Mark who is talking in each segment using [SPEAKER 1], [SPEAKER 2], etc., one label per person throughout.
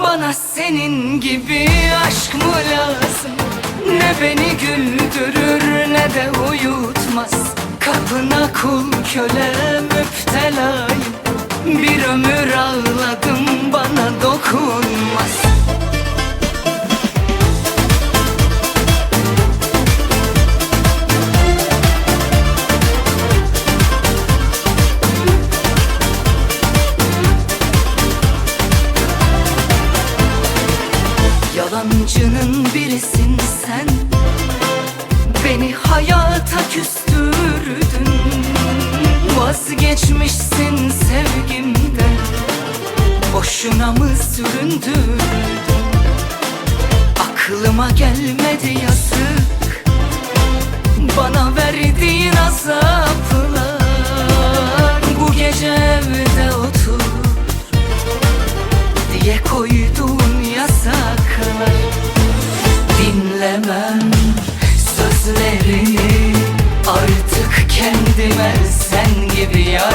[SPEAKER 1] Bana senin gibi aşk mı lazım? Ne beni güldürür ne de uyutmaz. Kapına kul köle müptelayım. Bir ömür ağladım bana dokunmaz Yalancının birisin sen. Beni hayata küstürdün. Vazgeçmişsin sevgimden Boşuna mı süründürdün Aklıma gelmedi yazık sözlerini Artık kendime sen gibi yar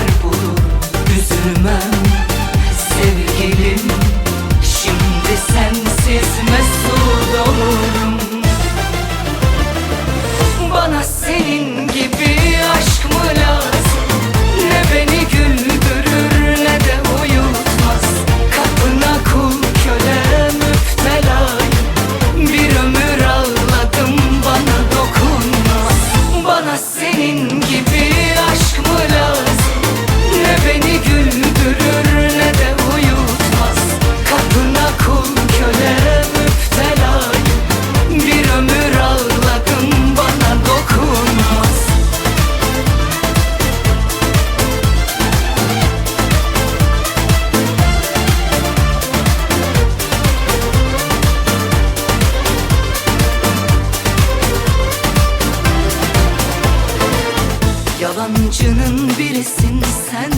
[SPEAKER 1] Yalancının birisin sen.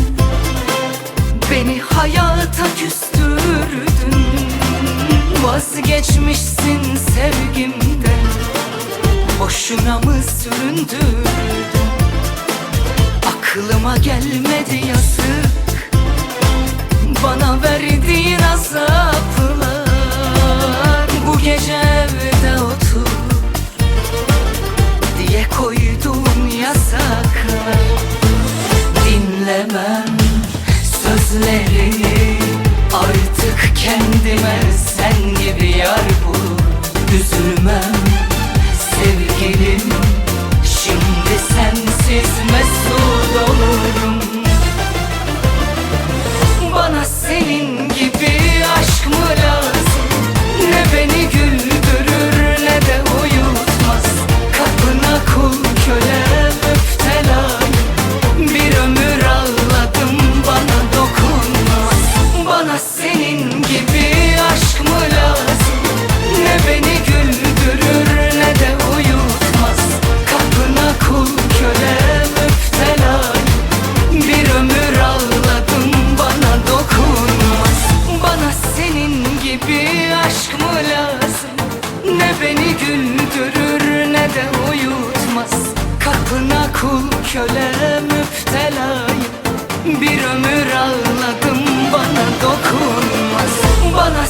[SPEAKER 1] Beni hayata küstürdün. Vazgeçmişsin sevgimden. Boşuna mı süründürdün Aklıma gelmedi yazık kendime güldürür ne de uyutmaz. Kapına kul köle müptelayım Bir ömür ağladım bana dokunmaz. Bana